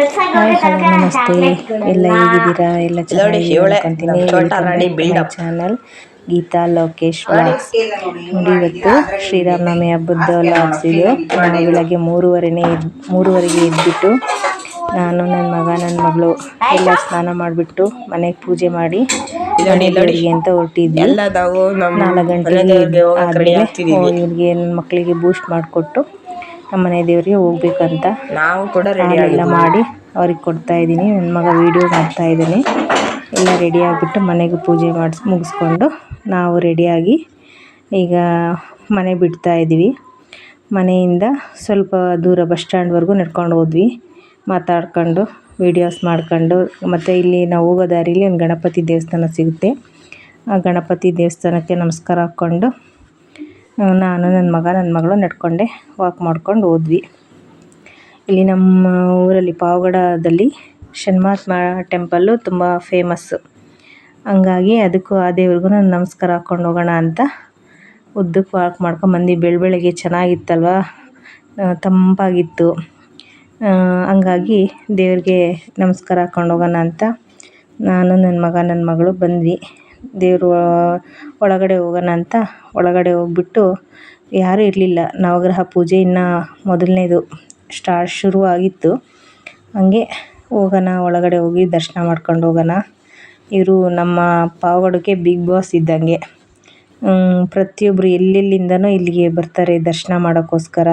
Hi hello ನಮಸ್ತೆ. ಎಲ್ಲ ಹೇಗಿದ್ದೀರಾ? ಎಲ್ಲ ಚೆನ್ನಾಗಿ ಚಾನಲ್ ಗೀತಾ ಲೋಕೇಶ್ ವ್ಲಾಗ್ಸ್ ನೋಡಿ. ಇವತ್ತು ಶ್ರೀರಾಮನವಮಿ ಹಬ್ಬದ ವ್ಲಾಗ್ಸ್ ಇದು. ನಾನು ಬೆಳಗ್ಗೆ ಮೂರುವರೆನೇ ಮೂರುವರೆಗೆ ಇದ್ಬಿಟ್ಟು ನಾನು ನನ್ನ ಮಗ ನನ್ನ ಮಗಳು ಎಲ್ಲ ಸ್ನಾನ ಮಾಡಿಬಿಟ್ಟು ಮನೆಗೆ ಪೂಜೆ ಮಾಡಿ ಅಂತ ಹೊರಟಿದ್ವಿ. ನಾಲ್ಕು ಗಂಟೆಗೆ ಆದ್ಮೇಲೆ ಇವ್ರಿಗೆ ನನ್ನ ಮಕ್ಕಳಿಗೆ ಬೂಸ್ಟ್ ಮಾಡಿಕೊಟ್ಟು ನಮ್ಮ ಮನೆ ದೇವರಿಗೆ ಹೋಗ್ಬೇಕಂತ ನಾವು ಕೂಡ ಎಲ್ಲ ಮಾಡಿ ಅವ್ರಿಗೆ ಕೊಡ್ತಾ ಇದ್ದೀನಿ. ನನ್ನ ಮಗ ವೀಡಿಯೋ ಮಾಡ್ತಾ ಇದ್ದೀನಿ. ಎಲ್ಲ ರೆಡಿ ಆಗಿಬಿಟ್ಟು ಮನೆಗೆ ಪೂಜೆ ಮಾಡಿಸಿ ಮುಗಿಸ್ಕೊಂಡು ನಾವು ರೆಡಿಯಾಗಿ ಈಗ ಮನೆ ಬಿಡ್ತಾ ಇದ್ದೀವಿ. ಮನೆಯಿಂದ ಸ್ವಲ್ಪ ದೂರ ಬಸ್ ಸ್ಟ್ಯಾಂಡ್ವರೆಗೂ ನಡ್ಕೊಂಡು ಹೋದ್ವಿ. ಮಾತಾಡ್ಕೊಂಡು ವೀಡಿಯೋಸ್ ಮಾಡ್ಕೊಂಡು ಮತ್ತು ಇಲ್ಲಿ ನಾವು ಹೋಗೋ ದಾರಿಲಿ ಒಂದು ಗಣಪತಿ ದೇವಸ್ಥಾನ ಸಿಗುತ್ತೆ. ಆ ಗಣಪತಿ ದೇವಸ್ಥಾನಕ್ಕೆ ನಮಸ್ಕಾರ ಹಾಕ್ಕೊಂಡು ನಾನು ನನ್ನ ಮಗ, ನನ್ನ ಮಗಳು ನಡ್ಕೊಂಡೆ ವಾಕ್ ಮಾಡ್ಕೊಂಡು ಹೋದ್ವಿ. ಇಲ್ಲಿ ನಮ್ಮ ಊರಲ್ಲಿ ಪಾವಗಡದಲ್ಲಿ ಷಣ್ಮಾತ್ಮ ಟೆಂಪಲ್ಲು ತುಂಬ ಫೇಮಸ್ಸು ಹಂಗಾಗಿ ಅದಕ್ಕೂ ಆ ದೇವ್ರಿಗೂ ನಾನು ನಮಸ್ಕಾರ ಹಾಕ್ಕೊಂಡು ಹೋಗೋಣ ಅಂತ ಉದ್ದಕ್ಕೆ ವಾಕ್ ಮಾಡ್ಕೊಂಬಂದು ಬೆಳ ಬೆಳಗ್ಗೆ ಚೆನ್ನಾಗಿತ್ತಲ್ವ? ತಂಪಾಗಿತ್ತು. ಹಂಗಾಗಿ ದೇವ್ರಿಗೆ ನಮಸ್ಕಾರ ಹಾಕ್ಕೊಂಡು ಹೋಗೋಣ ಅಂತ ನಾನು, ನನ್ನ ಮಗ, ನನ್ನ ಮಗಳು ಬಂದ್ವಿ. ದೇವರು ಒಳಗಡೆ ಹೋಗೋಣ ಅಂತ ಒಳಗಡೆ ಹೋಗ್ಬಿಟ್ಟು ಯಾರೂ ಇರಲಿಲ್ಲ. ನವಗ್ರಹ ಪೂಜೆ ಇನ್ನು ಮೊದಲನೇದು ಸ್ಟಾರ್ಟ್ ಶುರುವಾಗಿತ್ತು. ಹಂಗೆ ಹೋಗೋಣ, ಒಳಗಡೆ ಹೋಗಿ ದರ್ಶನ ಮಾಡ್ಕೊಂಡು ಹೋಗೋಣ. ಇವರು ನಮ್ಮ ಪಾವಗಡಕ್ಕೆ ಬಿಗ್ ಬಾಸ್ ಇದ್ದಂಗೆ. ಪ್ರತಿಯೊಬ್ಬರು ಎಲ್ಲೆಲ್ಲಿಂದನೋ ಇಲ್ಲಿಗೆ ಬರ್ತಾರೆ ದರ್ಶನ ಮಾಡೋಕ್ಕೋಸ್ಕರ.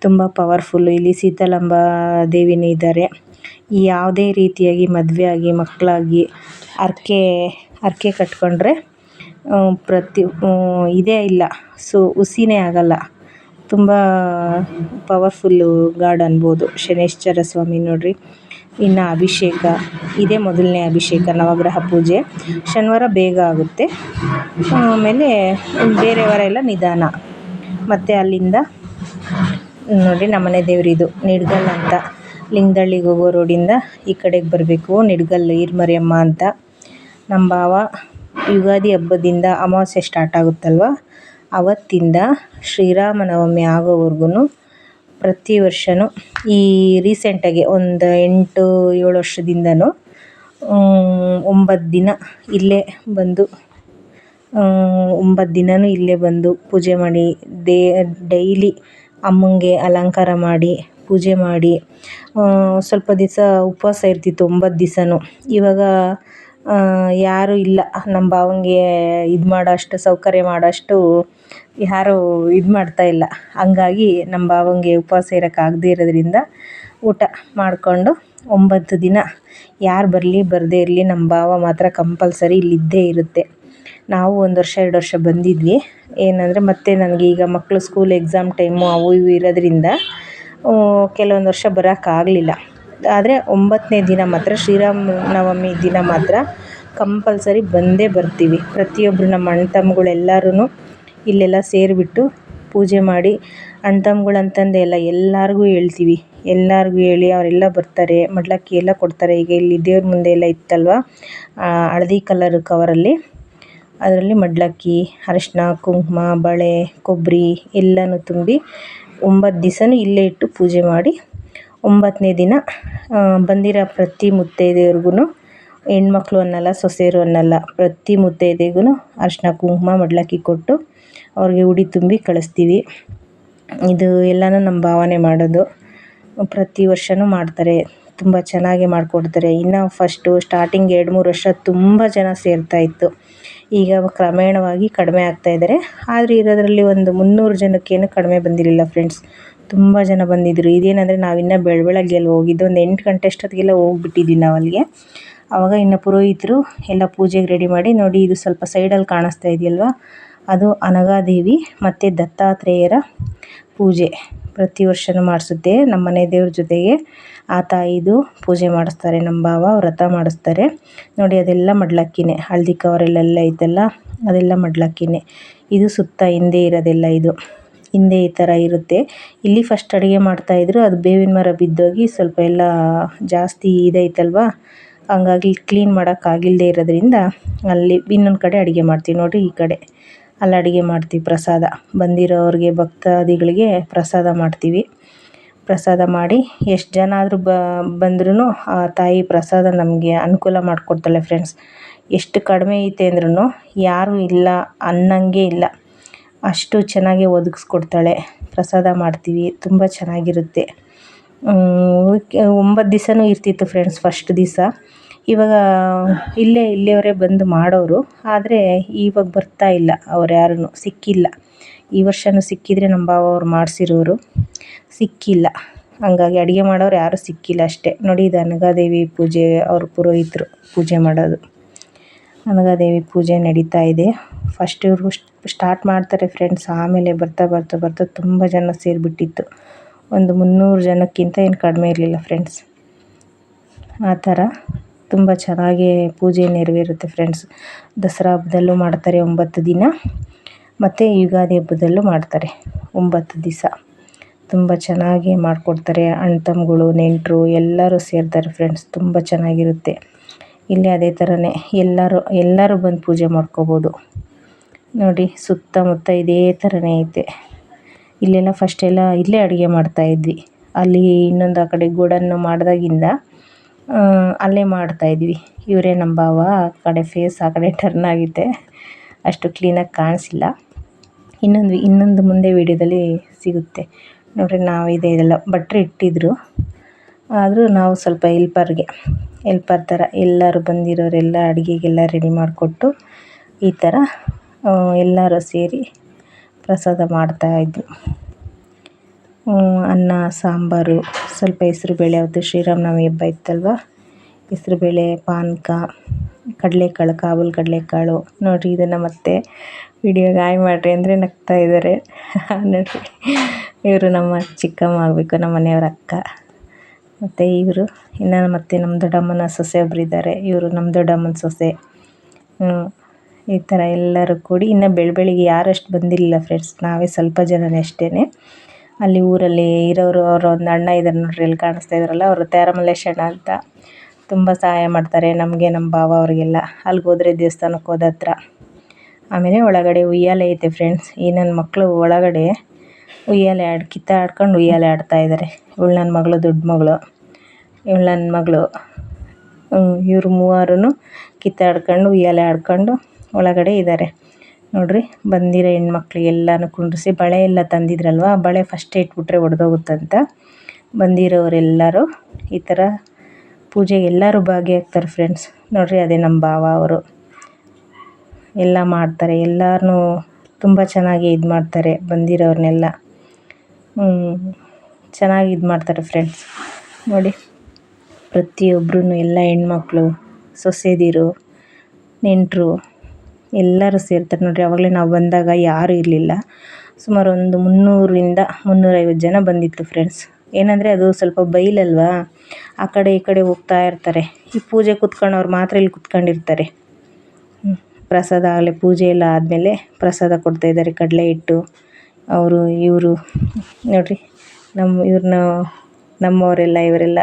ತುಂಬ ಪವರ್ಫುಲ್ಲು. ಇಲ್ಲಿ ಸೀತಾಲಂಬ ದೇವಿನೂ ಇದ್ದಾರೆ. ಯಾವುದೇ ರೀತಿಯಾಗಿ ಮದುವೆ ಆಗಿ ಮಕ್ಕಳಾಗಿ, ಹರ್ಕೆ ಹರ್ಕೆ ಕಟ್ಕೊಂಡ್ರೆ ಪ್ರತಿ ಇದೇ ಇಲ್ಲ. ಸೊ ಹುಸಿನೇ ಆಗಲ್ಲ. ತುಂಬ ಪವರ್ಫುಲ್ಲು ಗಾಡ್ ಅನ್ಬೋದು. ಶನೈಶ್ಚರ ಸ್ವಾಮಿ ನೋಡ್ರಿ. ಇನ್ನು ಅಭಿಷೇಕ, ಇದೇ ಮೊದಲನೇ ಅಭಿಷೇಕ, ನವಗ್ರಹ ಪೂಜೆ. ಶನಿವಾರ ಬೇಗ ಆಗುತ್ತೆ. ಆಮೇಲೆ ಬೇರೆ ವಾರ ಎಲ್ಲ ನಿಧಾನ. ಮತ್ತು ಅಲ್ಲಿಂದ ನೋಡಿ ನಮ್ಮನೆ ದೇವರಿದು ನಿಡ್ಗಲ್ ಅಂತ. ಲಿಂಗದಳ್ಳಿಗೆ ಹೋಗೋ ರೋಡಿಂದ ಈ ಕಡೆಗೆ ಬರಬೇಕು. ನಿಡ್ಗಲ್, ಈರ್ಮರಿಯಮ್ಮ ಅಂತ. ನಮ್ಮ ಭಾವ ಯುಗಾದಿ ಹಬ್ಬದಿಂದ ಅಮಾವಾಸ್ಯೆ ಸ್ಟಾರ್ಟ್ ಆಗುತ್ತಲ್ವ? ಅವತ್ತಿಂದ ಶ್ರೀರಾಮನವಮಿ ಆಗೋವರ್ಗು ಪ್ರತಿ ವರ್ಷವೂ ಈ ರೀಸೆಂಟಾಗಿ ಒಂದು ಎಂಟು ಏಳು ವರ್ಷದಿಂದನೂ ಒಂಬತ್ತು ದಿನ ಇಲ್ಲೇ ಬಂದು ಒಂಬತ್ತು ದಿನವೂ ಇಲ್ಲೇ ಬಂದು ಪೂಜೆ ಮಾಡಿ, ದೇ, ಡೈಲಿ ಅಮ್ಮಂಗೆ ಅಲಂಕಾರ ಮಾಡಿ, ಪೂಜೆ ಮಾಡಿ ಸ್ವಲ್ಪ ದಿವಸ ಉಪವಾಸ ಇರ್ತಿತ್ತು ಒಂಬತ್ತು ದಿವಸನೂ. ಇವಾಗ ಯಾರೂ ಇಲ್ಲ. ನಮ್ಮ ಭಾವನಿಗೆ ಇದು ಮಾಡೋಷ್ಟು, ಸೌಕರ್ಯ ಮಾಡೋಷ್ಟು ಯಾರೂ ಇದು ಮಾಡ್ತಾಯಿಲ್ಲ ಹಂಗಾಗಿ ನಮ್ಮ ಭಾವನಿಗೆ ಉಪವಾಸ ಇರೋಕ್ಕಾಗದೇ ಇರೋದ್ರಿಂದ ಊಟ ಮಾಡಿಕೊಂಡು ಒಂಬತ್ತು ದಿನ ಯಾರು ಬರಲಿ ಬರದೇ ಇರಲಿ ನಮ್ಮ ಭಾವ ಮಾತ್ರ ಕಂಪಲ್ಸರಿ ಇಲ್ಲಿದ್ದೇ ಇರುತ್ತೆ. ನಾವು ಒಂದು ವರ್ಷ, ಎರಡು ವರ್ಷ ಬಂದಿದ್ವಿ. ಏನಂದರೆ ಮತ್ತೆ ನನಗೆ ಈಗ ಮಕ್ಕಳು ಸ್ಕೂಲ್ ಎಕ್ಸಾಮ್ ಟೈಮು ಅವು ಇವು ಇರೋದ್ರಿಂದ ಕೆಲವೊಂದು ವರ್ಷ ಬರೋಕ್ಕಾಗಲಿಲ್ಲ ಆದರೆ ಒಂಬತ್ತನೇ ದಿನ ಮಾತ್ರ ಶ್ರೀರಾಮ ನವಮಿ ದಿನ ಮಾತ್ರ ಕಂಪಲ್ಸರಿ ಬಂದೇ ಬರ್ತೀವಿ. ಪ್ರತಿಯೊಬ್ಬರು ನಮ್ಮ ಅಣ್ಣ ತಮ್ಮಗಳು ಎಲ್ಲರೂ ಇಲ್ಲೆಲ್ಲ ಸೇರಿಬಿಟ್ಟು ಪೂಜೆ ಮಾಡಿ ಅಣ್ಣ ಎಲ್ಲ ಎಲ್ಲರಿಗೂ ಹೇಳ್ತೀವಿ. ಎಲ್ಲರಿಗೂ ಹೇಳಿ ಅವರೆಲ್ಲ ಬರ್ತಾರೆ, ಮಡ್ಲಕ್ಕಿ ಎಲ್ಲ ಕೊಡ್ತಾರೆ. ಈಗ ಇಲ್ಲಿ ದೇವ್ರ ಮುಂದೆ ಎಲ್ಲ ಇತ್ತಲ್ವ? ಹಳದಿ ಕಲರ್ ಕವರಲ್ಲಿ ಅದರಲ್ಲಿ ಮಡ್ಲಕ್ಕಿ, ಅರಶಿನ, ಕುಂಕುಮ, ಬಳೆ, ಕೊಬ್ಬರಿ ಎಲ್ಲನೂ ತುಂಬಿ ಒಂಬತ್ತು ದಿವಸನೂ ಇಲ್ಲೇ ಇಟ್ಟು ಪೂಜೆ ಮಾಡಿ ಒಂಬತ್ತನೇ ದಿನ ಬಂದಿರೋ ಪ್ರತಿ ಮುತ್ತೈದೆಯರ್ಗೂ ಹೆಣ್ಮಕ್ಳು ಅನ್ನಲ್ಲ, ಸೊಸೆಯರು ಅನ್ನಲ್ಲ, ಪ್ರತಿ ಮುತ್ತೈದೆಗೂ ಅರ್ಶಿನ ಕುಂಕುಮ, ಮಡ್ಲಕ್ಕಿ ಕೊಟ್ಟು ಅವ್ರಿಗೆ ಉಡಿ ತುಂಬಿ ಕಳಿಸ್ತೀವಿ. ಇದು ಎಲ್ಲನೂ ನಮ್ಮ ಭಾವನೆ ಮಾಡೋದು. ಪ್ರತಿ ವರ್ಷವೂ ಮಾಡ್ತಾರೆ. ತುಂಬ ಚೆನ್ನಾಗಿ ಮಾಡಿಕೊಡ್ತಾರೆ. ಇನ್ನು ಫಸ್ಟು, ಸ್ಟಾರ್ಟಿಂಗ್ ಎರಡು ಮೂರು ವರ್ಷ ತುಂಬ ಜನ ಸೇರ್ತಾಯಿತ್ತು ಈಗ ಕ್ರಮೇಣವಾಗಿ ಕಡಿಮೆ ಆಗ್ತಾಯಿದ್ದಾರೆ ಆದರೆ ಇರೋದರಲ್ಲಿ ಒಂದು ಮುನ್ನೂರು ಜನಕ್ಕೇನು ಕಡಿಮೆ ಬಂದಿರಲಿಲ್ಲ ಫ್ರೆಂಡ್ಸ್ ತುಂಬ ಜನ ಬಂದಿದ್ದರು ಇದೇನಂದರೆ ನಾವಿನ್ನು ಬೆಳ ಬೆಳಗ್ಗೆ ಅಲ್ಲಿ ಹೋಗಿದ್ದು, ಒಂದು ಎಂಟು ಗಂಟೆ ಅಷ್ಟೊತ್ತಿಗೆಲ್ಲ ಹೋಗ್ಬಿಟ್ಟಿದ್ವಿ ನಾವು ಅಲ್ಲಿಗೆ ಆವಾಗ ಇನ್ನು ಪುರೋಹಿತರು ಎಲ್ಲ ಪೂಜೆಗೆ ರೆಡಿ ಮಾಡಿ, ನೋಡಿ ಇದು ಸ್ವಲ್ಪ ಸೈಡಲ್ಲಿ ಕಾಣಿಸ್ತಾ ಇದೆಯಲ್ವ? ಅದು ಅನಗಾದೇವಿ ಮತ್ತು ದತ್ತಾತ್ರೇಯರ ಪೂಜೆ. ಪ್ರತಿ ವರ್ಷನೂ ಮಾಡಿಸುತ್ತೆ. ನಮ್ಮ ಮನೆ ದೇವ್ರ ಜೊತೆಗೆ ಆ ತಾಯಿದು ಪೂಜೆ ಮಾಡಿಸ್ತಾರೆ, ನಮ್ಮ ಭಾವ ವ್ರತ ಮಾಡಿಸ್ತಾರೆ. ನೋಡಿ, ಅದೆಲ್ಲ ಮಡ್ಲಕ್ಕಿನೇ. ಹಳದಿ ಕವರಲ್ಲೆಲ್ಲ ಐತಲ್ಲ, ಅದೆಲ್ಲ ಮಡ್ಲಕ್ಕಿನೇ. ಇದು ಸುತ್ತ ಹಿಂದೆ ಇರೋದೆಲ್ಲ ಇದು. ಹಿಂದೆ ಈ ಥರ ಇರುತ್ತೆ. ಇಲ್ಲಿ ಫಸ್ಟ್ ಅಡುಗೆ ಮಾಡ್ತಾಯಿದ್ರು ಅದು ಬೇವಿನ ಮರ ಬಿದ್ದೋಗಿ ಸ್ವಲ್ಪ ಎಲ್ಲ ಜಾಸ್ತಿ ಇದೈತಲ್ವ? ಹಂಗಾಗಿ ಕ್ಲೀನ್ ಮಾಡೋಕ್ಕಾಗಿಲ್ಲದೆ ಇರೋದ್ರಿಂದ ಅಲ್ಲಿ ಇನ್ನೊಂದು ಕಡೆ ಅಡುಗೆ ಮಾಡ್ತೀವಿ. ನೋಡಿರಿ ಈ ಕಡೆ. ಅಲ್ಲಿ ಅಡುಗೆ ಮಾಡ್ತೀವಿ ಪ್ರಸಾದ. ಬಂದಿರೋರಿಗೆ, ಭಕ್ತಾದಿಗಳಿಗೆ ಪ್ರಸಾದ ಮಾಡ್ತೀವಿ. ಪ್ರಸಾದ ಮಾಡಿ ಎಷ್ಟು ಜನ ಆದರೂ ಬ ಬಂದ್ರೂ ಆ ತಾಯಿ ಪ್ರಸಾದ ನಮಗೆ ಅನುಕೂಲ ಮಾಡಿಕೊಡ್ತಾಳೆ ಫ್ರೆಂಡ್ಸ್ ಎಷ್ಟು ಕಡಿಮೆ ಐತೆ ಅಂದ್ರೂ ಯಾರೂ ಇಲ್ಲ, ಅನ್ನಂಗೆ ಇಲ್ಲ. ಅಷ್ಟು ಚೆನ್ನಾಗಿ ಒದಗಿಸ್ಕೊಡ್ತಾಳೆ. ಪ್ರಸಾದ ಮಾಡ್ತೀವಿ, ತುಂಬ ಚೆನ್ನಾಗಿರುತ್ತೆ. ಒಂಬತ್ತು ದಿವ್ಸವೂ ಇರ್ತಿತ್ತು ಫ್ರೆಂಡ್ಸ್ ಫಸ್ಟ್ ದಿವಸ. ಇವಾಗ ಇಲ್ಲೇ ಇಲ್ಲಿಯವರೇ ಬಂದು ಮಾಡೋರು. ಆದರೆ ಇವಾಗ ಬರ್ತಾ ಇಲ್ಲ, ಅವ್ರು ಯಾರೂ ಸಿಕ್ಕಿಲ್ಲ. ಈ ವರ್ಷವೂ ಸಿಕ್ಕಿದರೆ ನಮ್ಮ ಬಾವ ಅವ್ರು ಮಾಡಿಸಿರೋರು ಸಿಕ್ಕಿಲ್ಲ. ಹಂಗಾಗಿ ಅಡುಗೆ ಮಾಡೋರು ಯಾರೂ ಸಿಕ್ಕಿಲ್ಲ ಅಷ್ಟೇ. ನೋಡಿ ಇದು ಅನಗಾದೇವಿ ಪೂಜೆ, ಅವ್ರ ಪುರೋಹಿತರು ಪೂಜೆ ಮಾಡೋದು. ಅನಗಾದೇವಿ ಪೂಜೆ ನಡೀತಾ ಇದೆ. ಫಸ್ಟ್ ಇವರು ಸ್ಟಾರ್ಟ್ ಮಾಡ್ತಾರೆ ಫ್ರೆಂಡ್ಸ್ ಆಮೇಲೆ ಬರ್ತಾ ಬರ್ತಾ ಬರ್ತಾ ತುಂಬ ಜನ ಸೇರಿಬಿಟ್ಟಿತ್ತು. ಒಂದು ಮುನ್ನೂರು ಜನಕ್ಕಿಂತ ಏನು ಕಡಿಮೆ ಇರಲಿಲ್ಲ ಫ್ರೆಂಡ್ಸ್ ಆ ಥರ ತುಂಬ ಚೆನ್ನಾಗಿ ಪೂಜೆ ನೆರವೇರುತ್ತೆ ಫ್ರೆಂಡ್ಸ್ ದಸರಾ ಹಬ್ಬದಲ್ಲೂ ಮಾಡ್ತಾರೆ ಒಂಬತ್ತು ದಿನ, ಮತ್ತು ಯುಗಾದಿ ಹಬ್ಬದಲ್ಲೂ ಮಾಡ್ತಾರೆ ಒಂಬತ್ತು ದಿವಸ. ತುಂಬ ಚೆನ್ನಾಗಿ ಮಾಡಿಕೊಡ್ತಾರೆ ಅಣ್ಣ ತಮ್ಮಗಳು ನೆಂಟರು ಎಲ್ಲರೂ ಸೇರ್ತಾರೆ ಫ್ರೆಂಡ್ಸ್ ತುಂಬ ಚೆನ್ನಾಗಿರುತ್ತೆ. ಇಲ್ಲಿ ಅದೇ ಥರನೇ ಎಲ್ಲರೂ ಎಲ್ಲರೂ ಬಂದು ಪೂಜೆ ಮಾಡ್ಕೋಬೋದು. ನೋಡಿ, ಸುತ್ತಮುತ್ತ ಇದೇ ಥರನೇ ಐತೆ. ಇಲ್ಲೆಲ್ಲ ಫಸ್ಟ್ ಎಲ್ಲ ಇಲ್ಲೇ ಅಡುಗೆ ಮಾಡ್ತಾಯಿದ್ವಿ ಅಲ್ಲಿ ಇನ್ನೊಂದು ಆ ಕಡೆ ಗೋಡನ್ನು ಮಾಡಿದಾಗಿಂದ ಅಲ್ಲೇ ಮಾಡ್ತಾಯಿದ್ವಿ ಇವರೇ ನಮ್ಮ ಭಾವ, ಆ ಕಡೆ ಫೇಸ್ ಆ ಕಡೆ ಟರ್ನ್ ಆಗಿದೆ ಅಷ್ಟು ಕ್ಲೀನಾಗಿ ಕಾಣಿಸಿಲ್ಲ. ಇನ್ನೊಂದು ಇನ್ನೊಂದು ಮುಂದೆ ವಿಡಿಯೋದಲ್ಲಿ ಸಿಗುತ್ತೆ. ನೋಡ್ರಿ, ನಾವು ಇದೇ ಇದೆಲ್ಲ ಭಟ್ರು ಇಟ್ಟಿದ್ರು. ಆದರೂ ನಾವು ಸ್ವಲ್ಪ ಎಲ್ಪರ್ಗೆ ಎಲ್ಪರ್ ಥರ ಎಲ್ಲರೂ ಬಂದಿರೋರೆಲ್ಲ ಅಡುಗೆಗೆಲ್ಲ ರೆಡಿ ಮಾಡಿಕೊಟ್ಟು ಈ ಥರ ಎಲ್ಲರೂ ಸೇರಿ ಪ್ರಸಾದ ಮಾಡ್ತಾಯಿದ್ರು ಅನ್ನ, ಸಾಂಬಾರು, ಸ್ವಲ್ಪ ಹೆಸ್ರುಬೇಳೆ ಅವತ್ತು ಶ್ರೀರಾಮನವಮಿ ಹಬ್ಬ ಇತ್ತಲ್ವ? ಹೆಸ್ರುಬೇಳೆ ಪಾನಕ, ಕಡಲೆಕಾಳು ಕಾಬೂಲ್ ಕಡಲೆಕಾಳು. ನೋಡಿರಿ ಇದನ್ನು ಮತ್ತೆ ವಿಡಿಯೋಗೆ ಗಾಯ ಮಾಡಿರಿ ಅಂದರೆ ನಗ್ತಾ ಇದ್ದಾರೆ ನೋಡಿರಿ ಇವರು ನಮ್ಮ ಚಿಕ್ಕಮ್ಮ ಆಗಬೇಕು, ನಮ್ಮ ಮನೆಯವ್ರ ಅಕ್ಕ. ಮತ್ತು ಇವರು, ಇನ್ನು ಮತ್ತು ನಮ್ಮ ದೊಡ್ಡಮ್ಮನ ಸೊಸೆ ಒಬ್ಬರಿದ್ದಾರೆ ಇವರು ನಮ್ಮ ದೊಡ್ಡಮ್ಮನ ಸೊಸೆ. ಈ ಥರ ಎಲ್ಲರೂ ಕೂಡಿ ಇನ್ನು ಬೆಳ, ಬೆಳಿಗ್ಗೆ ಯಾರಷ್ಟು ಬಂದಿರಲಿಲ್ಲ ಫ್ರೆಂಡ್ಸ್ ನಾವೇ ಸ್ವಲ್ಪ ಜನನೇ ಅಷ್ಟೇ ಅಲ್ಲಿ ಊರಲ್ಲಿ ಇರೋರು ಅವ್ರ ಒಂದು ಅಣ್ಣ ಇದ್ದಾರೆ ನೋಡ್ರಿ ಇಲ್ಲಿ ಕಾಣಿಸ್ತಾ ಇದ್ದಾರಲ್ಲ ಅವರು ತ್ಯಾರಮಲ್ಲೇಶ್ ಅಂತ. ತುಂಬ ಸಹಾಯ ಮಾಡ್ತಾರೆ ನಮಗೆ ನಮ್ಮ ಭಾವ ಅವರಿಗೆಲ್ಲ. ಅಲ್ಲಿಗೆ ಹೋದ್ರೆ ದೇವಸ್ಥಾನಕ್ಕೆ ಹೋದ ಹತ್ರ. ಆಮೇಲೆ ಒಳಗಡೆ ಉಯ್ಯಾಲೆ ಐತೆ ಫ್ರೆಂಡ್ಸ್ ಈ ನನ್ನ ಮಕ್ಕಳು ಒಳಗಡೆ ಉಯ್ಯಾಲೆ ಆಡಿ ಕಿತ್ತಾಡ್ಕೊಂಡು ಉಯ್ಯಾಲೆ ಆಡ್ತಾ ಇದ್ದಾರೆ ಇವಳು ನನ್ನ ಮಗಳು ದೊಡ್ಡ ಮಗಳು. ಇವಳು ನನ್ನ ಮಗಳು ಇವರು ಮೂವರು ಕಿತ್ತಾಡ್ಕೊಂಡು ಉಯ್ಯಾಲೆ ಆಡ್ಕೊಂಡು ಒಳಗಡೆ ಇದ್ದಾರೆ ನೋಡ್ರಿ, ಬಂದಿರೋ ಹೆಣ್ಮಕ್ಳಿಗೆಲ್ಲನೂ ಕುಂಡ್ರಿಸಿ ಬಳೆ ಎಲ್ಲ ತಂದಿದ್ರಲ್ವ? ಬಳೆ ಫಸ್ಟೇ ಇಟ್ಬಿಟ್ರೆ ಒಡೆದೋಗುತ್ತಂತ. ಬಂದಿರೋರೆಲ್ಲರೂ ಈ ಥರ ಪೂಜೆಗೆ ಎಲ್ಲರೂ ಭಾಗಿಯಾಗ್ತಾರೆ ಫ್ರೆಂಡ್ಸ್ ನೋಡ್ರಿ, ಅದೇ ನಮ್ಮ ಭಾವ ಅವರು. ಎಲ್ಲ ಮಾಡ್ತಾರೆ. ಎಲ್ಲರೂ ತುಂಬ ಚೆನ್ನಾಗಿ ಇದು ಮಾಡ್ತಾರೆ ಬಂದಿರೋರನ್ನೆಲ್ಲ ಚೆನ್ನಾಗಿ ಇದು ಮಾಡ್ತಾರೆ ಫ್ರೆಂಡ್ಸ್ ನೋಡಿ ಪ್ರತಿಯೊಬ್ಬರೂ ಎಲ್ಲ ಹೆಣ್ಮಕ್ಳು, ಸೊಸೆದಿರು, ನೆಂಟರು ಎಲ್ಲರೂ ಸೇರ್ತಾರೆ ನೋಡಿರಿ. ಅವಾಗಲೇ ನಾವು ಬಂದಾಗ ಯಾರೂ ಇರಲಿಲ್ಲ. ಸುಮಾರು ಒಂದು ಮುನ್ನೂರರಿಂದ ಮುನ್ನೂರೈವತ್ತು ಜನ ಬಂದಿತ್ತು ಫ್ರೆಂಡ್ಸ್ ಏನಂದರೆ ಅದು ಸ್ವಲ್ಪ ಬೈಲಲ್ವಾ? ಆ ಕಡೆ ಈ ಕಡೆ ಹೋಗ್ತಾ ಇರ್ತಾರೆ. ಈ ಪೂಜೆ ಕುತ್ಕೊಂಡವ್ರು ಮಾತ್ರ ಇಲ್ಲಿ ಕೂತ್ಕೊಂಡಿರ್ತಾರೆ. ಪ್ರಸಾದ ಆಗಲೇ ಪೂಜೆ ಎಲ್ಲ ಆದಮೇಲೆ ಪ್ರಸಾದ ಕೊಡ್ತಾ ಇದ್ದಾರೆ ಕಡಲೆ ಹಿಟ್ಟು. ಅವರು, ಇವರು, ನೋಡಿರಿ ನಮ್ಮ ಇವ್ರನ್ನ ನಮ್ಮವರೆಲ್ಲ, ಇವರೆಲ್ಲ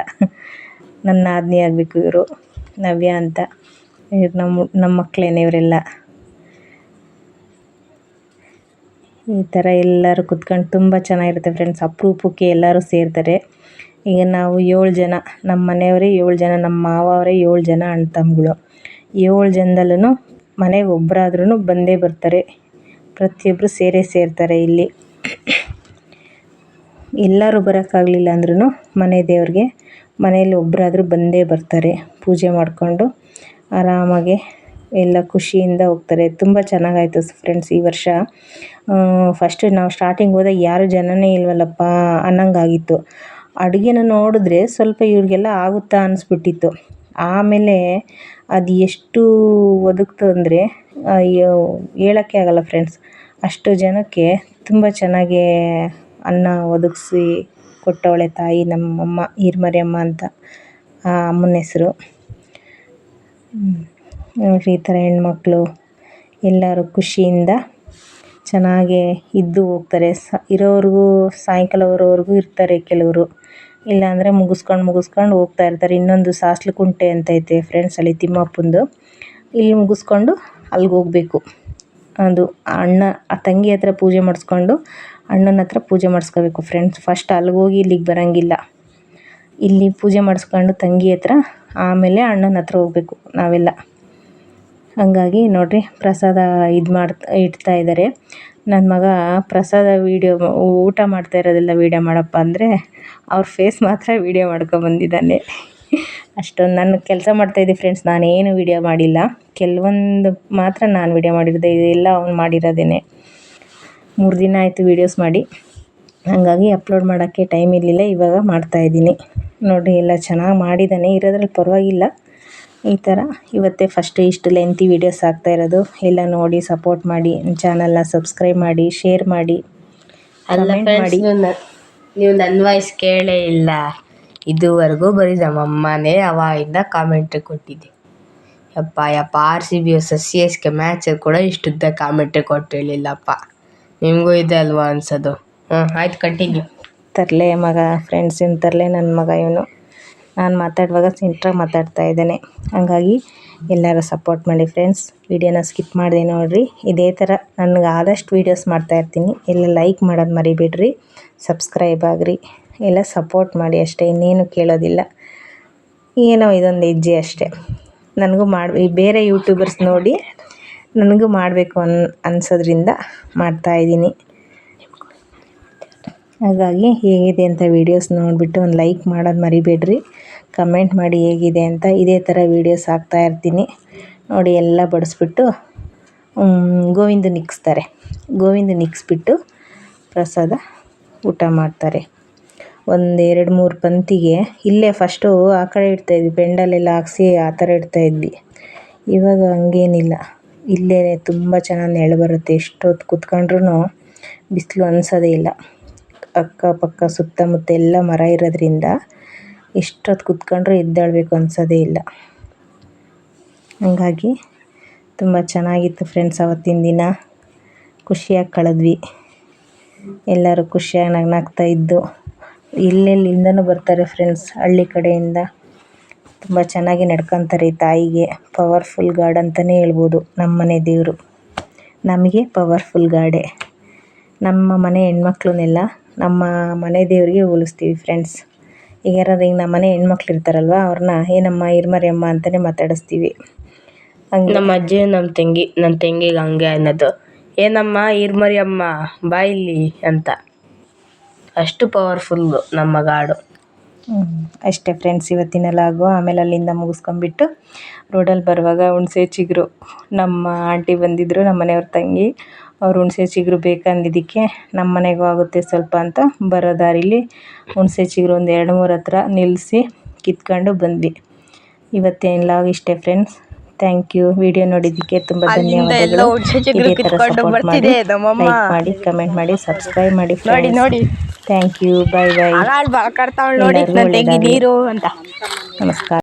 ನನ್ನ ಆದ್ನಿ ಆಗಬೇಕು ಇವರು. ನವ್ಯ ಅಂತ. ಇವ್ರು ನಮ್ಮ ನಮ್ಮ ಮಕ್ಕಳೇನೆ ಇವರೆಲ್ಲ. ಈ ಥರ ಎಲ್ಲರೂ ಕುತ್ಕೊಂಡು ತುಂಬ ಚೆನ್ನಾಗಿರುತ್ತೆ ಫ್ರೆಂಡ್ಸ್ ಅಪರೂಪಕ್ಕೆ ಎಲ್ಲರೂ ಸೇರ್ತಾರೆ. ಈಗ ನಾವು ಏಳು ಜನ, ನಮ್ಮ ಮನೆಯವರೇ ಏಳು ಜನ, ನಮ್ಮ ಮಾವ ಅವರೇ ಏಳು ಜನ ಅಣ್ಣ ತಮ್ಮಗಳು. ಏಳು ಜನದಲ್ಲೂ ಮನೆಗೆ ಒಬ್ಬರಾದ್ರೂ ಬಂದೇ ಬರ್ತಾರೆ. ಪ್ರತಿಯೊಬ್ಬರು ಸೇರೇ ಸೇರ್ತಾರೆ ಇಲ್ಲಿ. ಎಲ್ಲರೂ ಬರೋಕ್ಕಾಗಲಿಲ್ಲ ಅಂದ್ರೂ ಮನೆ ದೇವ್ರಿಗೆ ಮನೆಯಲ್ಲಿ ಒಬ್ಬರಾದ್ರೂ ಬಂದೇ ಬರ್ತಾರೆ. ಪೂಜೆ ಮಾಡಿಕೊಂಡು ಆರಾಮಾಗಿ ಎಲ್ಲ ಖುಷಿಯಿಂದ ಹೋಗ್ತಾರೆ. ತುಂಬ ಚೆನ್ನಾಗಾಯ್ತು ಫ್ರೆಂಡ್ಸ್ ಈ ವರ್ಷ. ಫಸ್ಟ್ ನಾವು ಸ್ಟಾರ್ಟಿಂಗ್ ಹೋದಾಗ ಯಾರೂ ಜನನೇ ಇಲ್ವಲ್ಲಪ್ಪ, ಅನ್ನಂಗಾಗಿತ್ತು. ಅಡುಗೆನ ನೋಡಿದ್ರೆ ಸ್ವಲ್ಪ ಇವ್ರಿಗೆಲ್ಲ ಆಗುತ್ತಾ ಅನಿಸ್ಬಿಟ್ಟಿತ್ತು. ಆಮೇಲೆ ಅದು ಎಷ್ಟು ಒದಗ್ತು ಅಂದರೆ ಹೇಳೋಕ್ಕೆ ಆಗಲ್ಲ ಫ್ರೆಂಡ್ಸ್ ಅಷ್ಟು ಜನಕ್ಕೆ ತುಂಬ ಚೆನ್ನಾಗಿ ಅನ್ನ ಒದಗಿಸಿ ಕೊಟ್ಟವಳೆ ತಾಯಿ ನಮ್ಮಮ್ಮ ಹಿರ್ಮರಿಯಮ್ಮ ಅಂತ, ಆ, ಅಮ್ಮನ ಹೆಸರು. ನೋಡಿರಿ ಈ ಥರ ಹೆಣ್ಮಕ್ಳು ಎಲ್ಲರೂ ಖುಷಿಯಿಂದ ಚೆನ್ನಾಗಿ ಇದ್ದು ಹೋಗ್ತಾರೆ. ಸ ಇರೋವರೆಗೂ ಸಾಯಂಕಾಲ ಬರೋವರೆಗೂ ಇರ್ತಾರೆ ಕೆಲವರು. ಇಲ್ಲಾಂದರೆ ಮುಗಿಸ್ಕೊಂಡು ಮುಗಿಸ್ಕೊಂಡು ಹೋಗ್ತಾ ಇರ್ತಾರೆ. ಇನ್ನೊಂದು ಸಾಸ್ಲು ಕುಂಟೆ ಅಂತ ಐತೆ ಫ್ರೆಂಡ್ಸ್ ಅಲ್ಲಿ ತಿಮ್ಮಪ್ಪಂದು. ಇಲ್ಲಿ ಮುಗಿಸ್ಕೊಂಡು ಅಲ್ಲಿಗೆ ಹೋಗ್ಬೇಕು. ಅದು ಅಣ್ಣ, ಆ ತಂಗಿ ಹತ್ರ ಪೂಜೆ ಮಾಡಿಸ್ಕೊಂಡು ಅಣ್ಣನ ಹತ್ರ ಪೂಜೆ ಮಾಡಿಸ್ಕೋಬೇಕು ಫ್ರೆಂಡ್ಸ್ ಫಸ್ಟ್ ಅಲ್ಲಿಗೆ ಹೋಗಿ ಇಲ್ಲಿಗೆ ಬರೋಂಗಿಲ್ಲ. ಇಲ್ಲಿ ಪೂಜೆ ಮಾಡಿಸ್ಕೊಂಡು ತಂಗಿ ಹತ್ರ ಆಮೇಲೆ ಅಣ್ಣನ ಹತ್ರ ಹೋಗ್ಬೇಕು ನಾವೆಲ್ಲ. ಹಾಗಾಗಿ ನೋಡಿರಿ ಪ್ರಸಾದ ಇದು ಮಾಡ್ತಾ, ಇಡ್ತಾ ಇದ್ದಾರೆ ನನ್ನ ಮಗ ಪ್ರಸಾದ ವೀಡಿಯೋ, ಊಟ ಮಾಡ್ತಾ ಇರೋದೆಲ್ಲ ವೀಡಿಯೋ ಮಾಡಪ್ಪ ಅಂದರೆ ಅವ್ರ ಫೇಸ್ ಮಾತ್ರ ವೀಡಿಯೋ ಮಾಡ್ಕೊಬಂದಿದ್ದಾನೆ ಅಷ್ಟೊಂದು ನಾನು ಕೆಲಸ ಮಾಡ್ತಾಯಿದ್ದೆ ಫ್ರೆಂಡ್ಸ್ ನಾನೇನು ವೀಡಿಯೋ ಮಾಡಿಲ್ಲ. ಕೆಲವೊಂದು ಮಾತ್ರ ನಾನು ವೀಡಿಯೋ ಮಾಡಿರೋದೆ, ಇದೆಲ್ಲ ಅವ್ನು ಮಾಡಿರೋದೇನೆ. ಮೂರು ದಿನ ಆಯಿತು ವೀಡಿಯೋಸ್ ಮಾಡಿ. ಹಾಗಾಗಿ ಅಪ್ಲೋಡ್ ಮಾಡೋಕ್ಕೆ ಟೈಮ್ ಇರಲಿಲ್ಲ, ಇವಾಗ ಮಾಡ್ತಾಯಿದ್ದೀನಿ ನೋಡಿ ಎಲ್ಲ ಚೆನ್ನಾಗಿ ಮಾಡಿದ್ದಾನೆ. ಇರೋದ್ರಲ್ಲಿ ಪರವಾಗಿಲ್ಲ. ಈ ಥರ ಇವತ್ತೇ ಫಸ್ಟ್ ಇಷ್ಟು ಲೆಂತಿ ವೀಡಿಯೋಸ್ ಆಗ್ತಾ ಇರೋದು. ಎಲ್ಲ ನೋಡಿ ಸಪೋರ್ಟ್ ಮಾಡಿ ಚಾನಲ್ನ ಸಬ್ಸ್ಕ್ರೈಬ್ ಮಾಡಿ ಶೇರ್ ಮಾಡಿ ಅಲ್ಲ ಮಾಡಿ. ನೀವು ನನ್ನ ವಾಯ್ಸ್ ಕೇಳೇ ಇಲ್ಲ. ಇದುವರೆಗೂ ಬರೀ ನಮ್ಮಮ್ಮನೇ ಅವಾಗಿಂದ ಕಾಮೆಂಟ್ರಿ ಕೊಟ್ಟಿದ್ದೆ. ಯಪ್ಪ ಯಪ್ಪ R C B S C S K ಮ್ಯಾಚಲ್ಲಿ ಕೂಡ ಇಷ್ಟುದ್ದ ಕಾಮೆಂಟ್ರಿ ಕೊಟ್ಟಿರಲಿಲ್ಲಪ್ಪ. ನಿಮಗೂ ಇದೆ ಅಲ್ವಾ ಅನ್ಸೋದು. ಹ್ಞೂ ಆಯ್ತು ಕಂಟಿನ್ಯೂ ತರಲೆ ಮಗ ಫ್ರೆಂಡ್ಸಿನ ತರಲೆ ನನ್ನ ಮಗ ಇವನು. ನಾನು ಮಾತಾಡುವಾಗ ಸೆಂಟ್ರಾಗಿ ಮಾತಾಡ್ತಾ ಇದ್ದೇನೆ. ಹಾಗಾಗಿ ಎಲ್ಲರೂ ಸಪೋರ್ಟ್ ಮಾಡಿ ಫ್ರೆಂಡ್ಸ್ ವಿಡಿಯೋನ ಸ್ಕಿಪ್ ಮಾಡಿದೆ ನೋಡಿರಿ. ಇದೇ ಥರ ನನಗೆ ಆದಷ್ಟು ವೀಡಿಯೋಸ್ ಮಾಡ್ತಾಯಿರ್ತೀನಿ ಎಲ್ಲ ಲೈಕ್ ಮಾಡೋದು ಮರಿಬೇಡ್ರಿ. ಸಬ್ಸ್ಕ್ರೈಬ್ ಆಗಿರಿ. ಎಲ್ಲ ಸಪೋರ್ಟ್ ಮಾಡಿ ಅಷ್ಟೇ, ಇನ್ನೇನು ಕೇಳೋದಿಲ್ಲ. ಏನೋ ಇದೊಂದು ಹೆಜ್ಜೆ ಅಷ್ಟೇ. ನನಗೂ ಮಾಡಿ ಬೇರೆ ಯೂಟ್ಯೂಬರ್ಸ್ ನೋಡಿ ನನಗೂ ಮಾಡಬೇಕು ಅನ್, ಅನ್ಸೋದ್ರಿಂದ ಮಾಡ್ತಾಯಿದ್ದೀನಿ ಹಾಗಾಗಿ ಹೇಗಿದೆ ಅಂತ ವೀಡಿಯೋಸ್ ನೋಡಿಬಿಟ್ಟು ಒಂದು ಲೈಕ್ ಮಾಡೋದು ಮರಿಬೇಡ್ರಿ. ಕಮೆಂಟ್ ಮಾಡಿ ಹೇಗಿದೆ ಅಂತ ಇದೇ ಥರ ವೀಡಿಯೋಸ್ ಹಾಕ್ತಾ ಇರ್ತೀನಿ. ನೋಡಿ ಎಲ್ಲ ಬಡಿಸ್ಬಿಟ್ಟು ಗೋವಿಂದ ನಿಕ್ಸ್ತಾರೆ. ಗೋವಿಂದ ನಿಕ್ಸ್ಬಿಟ್ಟು ಪ್ರಸಾದ ಊಟ ಮಾಡ್ತಾರೆ. ಒಂದು ಎರಡು ಮೂರು ಪಂತಿಗೆ. ಇಲ್ಲೇ ಫಸ್ಟು ಆ ಕಡೆ ಇಡ್ತಾಯಿದ್ವಿ ಪೆಂಡಲೆಲ್ಲ ಹಾಕ್ಸಿ ಆ ಥರ ಇಡ್ತಾಯಿದ್ವಿ ಇವಾಗ ಹಂಗೇನಿಲ್ಲ. ಇಲ್ಲೇ ತುಂಬ ಚೆನ್ನಾಗಿ ನೆಳು ಬರುತ್ತೆ. ಎಷ್ಟೊತ್ತು ಕೂತ್ಕೊಂಡ್ರೂ ಬಿಸಿಲು ಅನ್ಸೋದೇ ಇಲ್ಲ. ಅಕ್ಕಪಕ್ಕ ಸುತ್ತಮುತ್ತ ಎಲ್ಲ ಮರ ಇರೋದ್ರಿಂದ ಎಷ್ಟೊತ್ತು ಕೂತ್ಕೊಂಡ್ರೂ ಎದ್ದೇಳಬೇಕು ಅನ್ಸೋದೇ ಇಲ್ಲ. ಹಾಗಾಗಿ ತುಂಬ ಚೆನ್ನಾಗಿತ್ತು ಫ್ರೆಂಡ್ಸ್ ಅವತ್ತಿನ ದಿನ. ಖುಷಿಯಾಗಿ ಕಳೆದ್ವಿ. ಎಲ್ಲರೂ ಖುಷಿಯಾಗಿ ನಗ್ನಾಗ್ತಾ ಇದ್ದು, ಎಲ್ಲೆಲ್ಲಿಂದನೂ ಬರ್ತಾರೆ ಫ್ರೆಂಡ್ಸ್ ಹಳ್ಳಿ ಕಡೆಯಿಂದ. ತುಂಬ ಚೆನ್ನಾಗಿ ನಡ್ಕೊತಾರೆ ತಾಯಿಗೆ. ಪವರ್ಫುಲ್ ಗಾಡ್ ಅಂತಲೇ ಹೇಳ್ಬೋದು ನಮ್ಮ ಮನೆ ದೇವರು. ನಮಗೆ ಪವರ್ಫುಲ್ ಗಾಡೆ. ನಮ್ಮ ಮನೆ ಹೆಣ್ಮಕ್ಳನ್ನೆಲ್ಲ ನಮ್ಮ ಮನೆ ದೇವರಿಗೆ ಹೋಲಿಸ್ತೀವಿ ಫ್ರೆಂಡ್ಸ್ ಈಗ ಯಾರಾದ್ರು ಈಗ ನಮ್ಮ ಮನೆ ಹೆಣ್ಮಕ್ಳು ಇರ್ತಾರಲ್ವ ಅವ್ರನ್ನ ಏನಮ್ಮ ಇರ್ಮರಿಯಮ್ಮ ಅಂತಲೇ ಮಾತಾಡಿಸ್ತೀವಿ. ಹಂಗೆ. ನಮ್ಮ ಅಜ್ಜಿ ನಮ್ಮ ತಂಗಿ ನನ್ನ ತಂಗಿಗೆ ಹಂಗೆ ಅನ್ನೋದು. ಏನಮ್ಮ ಇರ್ಮರಿ ಅಮ್ಮ ಬಾ ಇಲ್ಲಿ ಅಂತ. ಅಷ್ಟು ಪವರ್ಫುಲ್ಲು ನಮ್ಮ ಗಾಡು. ಅಷ್ಟೇ ಫ್ರೆಂಡ್ಸ್ ಇವತ್ತಿನ ಲಾಗು. ಆಮೇಲೆ ಅಲ್ಲಿಂದ ಮುಗಿಸ್ಕೊಂಬಿಟ್ಟು ರೋಡಲ್ಲಿ ಬರುವಾಗ ಹುಣಸೆ ಚಿಗುರು. ನಮ್ಮ ಆಂಟಿ ಬಂದಿದ್ದರು ನಮ್ಮ ಮನೆಯವ್ರ ತಂಗಿ. ಅವ್ರು ಹುಣಸೆ ಚಿಗುರು ಬೇಕಂದಿದ್ದಕ್ಕೆ ನಮ್ಮ ಮನೆಗೂ ಆಗುತ್ತೆ ಸ್ವಲ್ಪ ಅಂತ ಬರೋ ದಾರಿಲಿ ಹುಣಸೆ ಚಿಗುರು ಒಂದು ಎರಡು ಮೂರು ಹತ್ರ ನಿಲ್ಲಿಸಿ ಕಿತ್ಕೊಂಡು ಬಂದ್ವಿ. ಇವತ್ತೇನಿಲ್ಲ ಲಾಗ್ ಇಷ್ಟೇ ಫ್ರೆಂಡ್ಸ್ ಥ್ಯಾಂಕ್ ಯು ವಿಡಿಯೋ ನೋಡಿದ್ದಕ್ಕೆ ತುಂಬ ಧನ್ಯವಾದಗಳು. ಇದೇ ಥರ ಸಪೋರ್ಟ್ ಮಾಡಿ ಲೈಕ್ ಮಾಡಿ ಕಮೆಂಟ್ ಮಾಡಿ ಸಬ್ಸ್ಕ್ರೈಬ್ ಮಾಡಿ ನೋಡಿ ನೋಡಿ. ಥ್ಯಾಂಕ್ ಯು ಬೈ ಬೈ ನೋಡಿ ಎಲ್ಲರಿಗೂ ನೀರು ಅಂತ. ನಮಸ್ಕಾರ.